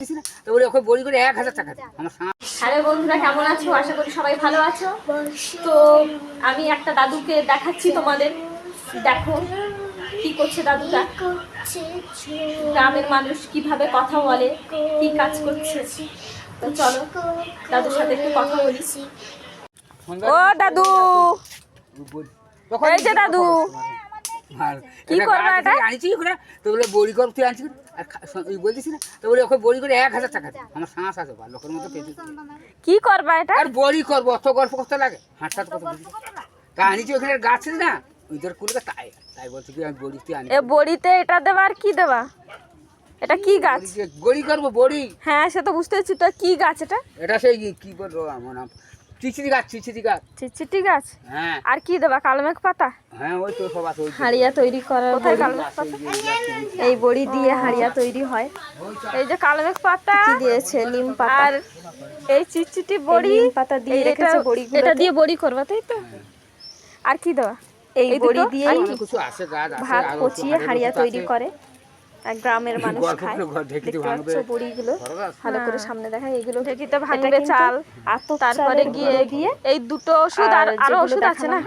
দিছি না তো বলে ওকে বড়ি করে এক হাজার টাকা আমার হ্যালো বন্ধুরা কেমন আছো? আশা করি সবাই ভালো আছো। তো আমি একটা দাদুকে দেখাচ্ছি তোমাদের। দেখো কি করছে দাদুটা। গ্রামের মানুষ কীভাবে কথা বলে কি কাজ করছে। তো চলো দাদুর সাথে একটু কথা বলি। ও দাদু! এই যে দাদু। কি করবা এটা? আনছি ওখানে তো বলে বড়ি কর তুই আনছি আর খা- বলছিস না তো বলে ওকে বড়ি করে এক হাজার টাকা দে। আমার সাঁস আছে বা লোকের মতো পেয়েছি কি করবা এটা? আর বড়ি করব অত গল্প করতে লাগে? হাঁট কত তা আনিছি ওখানে গাছ না কুলকে তাই তাই বলছি কি আমি বড়ি তুই আনি এ বড়িতে এটা দেবা আর কি দেবা? এটা কি গাছ? বড়ি করব বড়ি। হ্যাঁ সে তো বুঝতে পারছি তো কি গাছ এটা? এটা সেই কি বলব আমার নাম গাছ চিচিরি গাছ। চিচিটি গাছ? হ্যাঁ। আর কি দেবা কালমেঘ পাতা? হ্যাঁ ওই তো সব আছে হাড়িয়া তৈরি করার কোথায় কালমেঘ পাতা? এই বড়ি দিয়ে হাড়িয়া তৈরি হয়। এই যে কালমেঘ পাতা কি দিয়েছে? নিম পাতা। আর এই চিচিটি বড়ি নিম পাতা দিয়ে রেখেছে বড়িগুলোতে। এটা দিয়ে বড়ি করবা তাই তো? আর কি দেবা? এই বড়ি দিয়ে কিছু আছে গাছ আছে ভাত আর পচিয়ে হাড়িয়া তৈরি করে। গ্রামের মানুষ খায়। দেখতে পাচ্ছ বড়িগুলো? ভালো করে হ্যাঁ। সামনে দেখায় এগুলো ঢেকিতে ভাঙবে চাল তারপরে গিয়ে দিয়ে এই দুটো ওষুধ আর আর ওষুধ আছে না?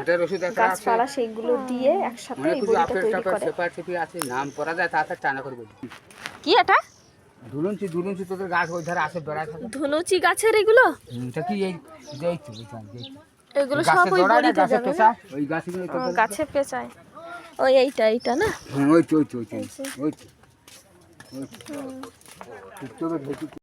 গাছপালা সেইগুলো দিয়ে একসাথে এই বড়িটা তৈরি করে। আছে নাম করা যায় তাড়াতাড়ি টানা করে কি এটা? ধুলুনছি ধুলুনছি তোদের গাছ ওই ধারে আসে বেড়ায় থাকে। ধনুচি গাছের এগুলো? এটা কি এই যে তো বুঝলাম যে এই তো। এগুলো গাছের সব ওই বড়িতে গাছের যাবে পেশা ওই গাছগুলো গাছে পেঁচায়। ওই এইটা এইটা না? হ্যাঁ ওই তো ওই তো ওই তো ওই তো